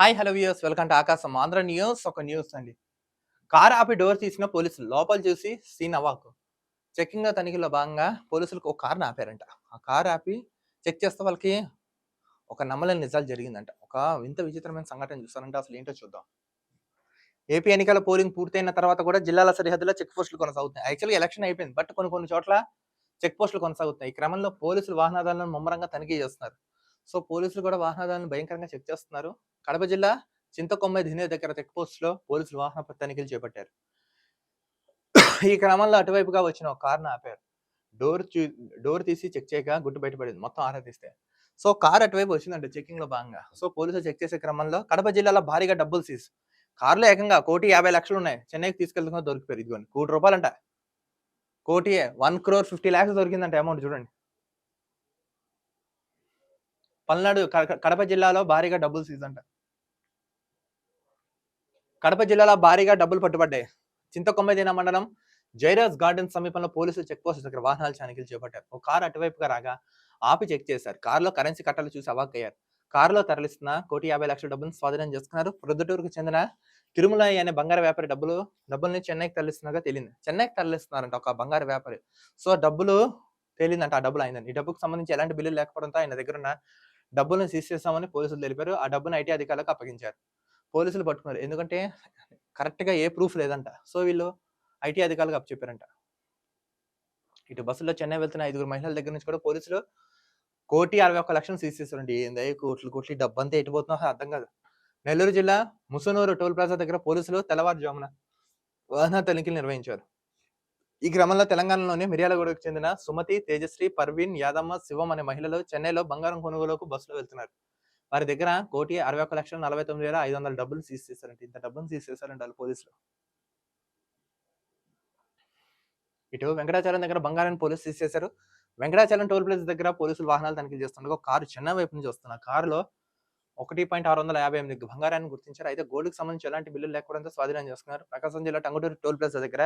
Hi hello views welcome to Aakasam Andhra news. ఒక news అండి. Car ఆపి door తీసిన పోలీసులు లోపల చూసి సీన్ అవాకు చెక్కింగ్ తనిఖీలో భాగంగా పోలీసులకు ఒక కార్ని ఆపారంట. ఆ కార్ ఆపి చెక్ చేస్తే వాళ్ళకి ఒక నమ్మలేని నిజాలు జరిగిందంట. ఒక వింత విచిత్రమైన సంఘటన చూస్తారంటే అసలు ఏంటో చూద్దాం. ఏపీ ఎన్నికల పోలింగ్ పూర్తయిన తర్వాత కూడా జిల్లాల సరిహద్దులో చెక్ పోస్టులు కొనసాగుతున్నాయి. యాక్చువల్గా ఎలక్షన్ అయిపోయింది. బట్ కొన్ని కొన్ని చోట్ల చెక్ పోస్టులు కొనసాగుతున్నాయి. ఈ క్రమంలో పోలీసులు వాహనాదారులను ముమ్మరంగా తనిఖీ చేస్తున్నారు. సో పోలీసులు కూడా వాహనాదారులను భయంకరంగా చెక్ చేస్తున్నారు. కడప జిల్లా చింతకొమ్మ ధినే దగ్గర చెక్ పోస్ట్లో పోలీసులు వాహన తనిఖీలు చేపట్టారు. ఈ క్రమంలో అటువైపుగా వచ్చిన ఒక కారును ఆపారు. డోర్ చూ డోర్ తీసి చెక్ చేయగా గుట్టు బయటపడింది. మొత్తం ఆరా తీస్తే. సో కార్ అటువైపు వచ్చిందంట చెకింగ్లో భాగంగా. సో పోలీసులు చెక్ చేసే క్రమంలో కడప జిల్లాలో భారీగా డబ్బులు సీజ్. కారులో ఏకంగా కోటి యాభై లక్షలు ఉన్నాయి. చెన్నైకి తీసుకెళ్తున్నా దొరికిపోయారు. ఇదిగోండి. కోటి రూపాయలంట. కోటి వన్ క్రోర్ ఫిఫ్టీ ల్యాక్స్ దొరికిందంట అమౌంట్ చూడండి. పల్నాడు కడప జిల్లాలో భారీగా డబ్బులు సీజ్ అంట. కడప జిల్లాలో భారీగా డబ్బులు పట్టుబడ్డాయి. చింతకొమ్మదిన మండలం జైరాజ్ గార్డెన్ సమీపంలో పోలీసులు చెక్ పోస్ట్ దగ్గర వాహనాలు తనిఖీలు చేపట్టారు. ఒక కారు అటువైపుగా రాగా ఆపి చెక్ చేశారు. కారులో కరెన్సీ కట్టలు చూసి అవాక్కయ్యారు కారులో తరలిస్తున్న కోటి యాభై లక్షల డబ్బులు స్వాధీనం చేసుకున్నారు. ప్రొద్దుటూరుకు చెందిన తిరుమల అనే బంగారు వ్యాపారి డబ్బులు డబ్బుల్ని చెన్నైకి తరలిస్తున్నగా తెలియదు చెన్నైకి తరలిస్తున్నారంట ఒక బంగారు వ్యాపారి. సో డబ్బులు తేలిందంట. ఆ డబ్బులు అయిందని. ఈ డబ్బుకు సంబంధించి ఎలాంటి బిల్లులు లేకపోవడంతో ఆయన దగ్గర ఉన్న డబ్బులను సీజ్ చేస్తామని పోలీసులు తెలిపారు. ఆ డబ్బును ఐటీ అధికారులకు అప్పగించారు. పోలీసులు పట్టుకున్నారు. ఎందుకంటే కరెక్ట్గా ఏ ప్రూఫ్ లేదంట. సో వీళ్ళు ఐటీ అధికారులకు అప్పచెప్పారంట. ఇటు బస్సులో చెన్నై వెళ్తున్న ఐదుగురు మహిళల దగ్గర నుంచి కూడా పోలీసులు కోటి అరవై ఒక్క లక్షలు సీజ్ చేస్తారండి కోట్లు కోట్లు డబ్బంతా ఎటుపోతుందో అర్థం కాదు. నెల్లూరు జిల్లా ముసునూరు టోల్ ప్లాజా దగ్గర పోలీసులు తెల్లవారుజామున వాహన తనిఖీలు నిర్వహించారు. ఈ క్రమంలో తెలంగాణలోని మిర్యాలగూడకు చెందిన సుమతి తేజశ్రీ పర్వీన్ యాదమ్మ శివం అనే మహిళలు చెన్నైలో బంగారం కొనుగోలుకు బస్సులో వెళ్తున్నారు. వారి దగ్గర కోటి అరవై ఒక్క లక్షల నలభై తొమ్మిది వేల ఐదు వందల డబ్బులు సీజ్ చేశారంటే. ఇంత డబ్బులు సీజ్ చేశారంట వాళ్ళు పోలీసులు. ఇటు వెంకటాచలం దగ్గర బంగారాన్ని పోలీసులు సీజ్ చేశారు. వెంకటాచలం టోల్ ప్లేస్ దగ్గర పోలీసులు వాహనాలు తనిఖీలు చేస్తుండగా ఒక కారు చెన్నై వైపు నుంచి వస్తున్న కారులో ఒకటి పాయింట్ ఆరు వందల యాభై ఎనిమిది బంగారాన్ని గుర్తించారు. అయితే గోల్డ్కి సంబంధించి ఎలాంటి బిల్లులు లేకపోవడంతో స్వాధీనం చేసుకున్నారు. ప్రకాశం జిల్లా టంగుటూరు టోల్ ప్లాజా దగ్గర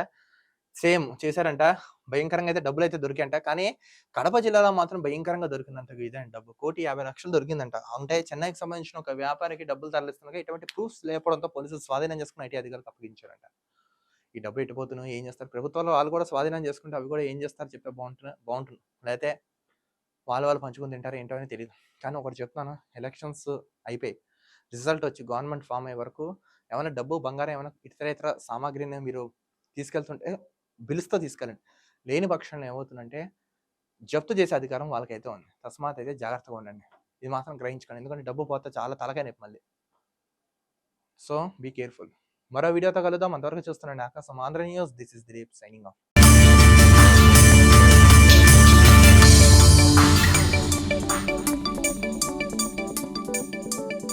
సేమ్ చేశారంట. భయంకరంగా అయితే డబ్బులు అయితే దొరికాయంట. కానీ కడప జిల్లాలో మాత్రం భయంకరంగా దొరికిందంట ఇదేంటి డబ్బు కోటి యాభై లక్షలు దొరికిందంట. అంటే చెన్నైకి సంబంధించిన ఒక వ్యాపారికి డబ్బులు తరలిస్తుండగా ఇటువంటి ప్రూఫ్స్ లేకపోవడంతో పోలీసులు స్వాధీనం చేసుకుని ఐటీ అధికారులకు అప్పగించారంట. ఈ డబ్బు ఎటుపోతున్నావు ఏం చేస్తారు? ప్రభుత్వాలు వాళ్ళు కూడా స్వాధీనం చేసుకుంటే అవి కూడా ఏం చేస్తారు? చెప్పే బాగుంటుంది బాగుంటుంది లేకపోతే వాళ్ళు వాళ్ళు పంచుకుని తింటారు ఏంటో అని తెలియదు కానీ ఒకటి చెప్తున్నాను. ఎలక్షన్స్ అయిపోయి రిజల్ట్ వచ్చి గవర్నమెంట్ ఫామ్ అయ్యే వరకు ఏమైనా డబ్బు బంగారం ఏమైనా ఇతర ఇతర సామాగ్రిని మీరు తీసుకెళ్తుంటే బిల్స్తో తీసుకెళ్ళండి. లేని పక్షంలో ఏమవుతుందంటే జప్తు చేసే అధికారం వాళ్ళకైతే ఉంది. తస్మాత్ అయితే జాగ్రత్తగా ఉండండి. ఇది మాత్రం గ్రహించుకోండి. ఎందుకంటే డబ్బు పోతే చాలా తలకాయ నొప్పి మళ్ళీ. సో బీ కేర్ఫుల్ మరో వీడియోతో కలుద్దాం. అంతవరకు చూస్తున్నాండి Aakasam Andhra news. This is Dileep signing off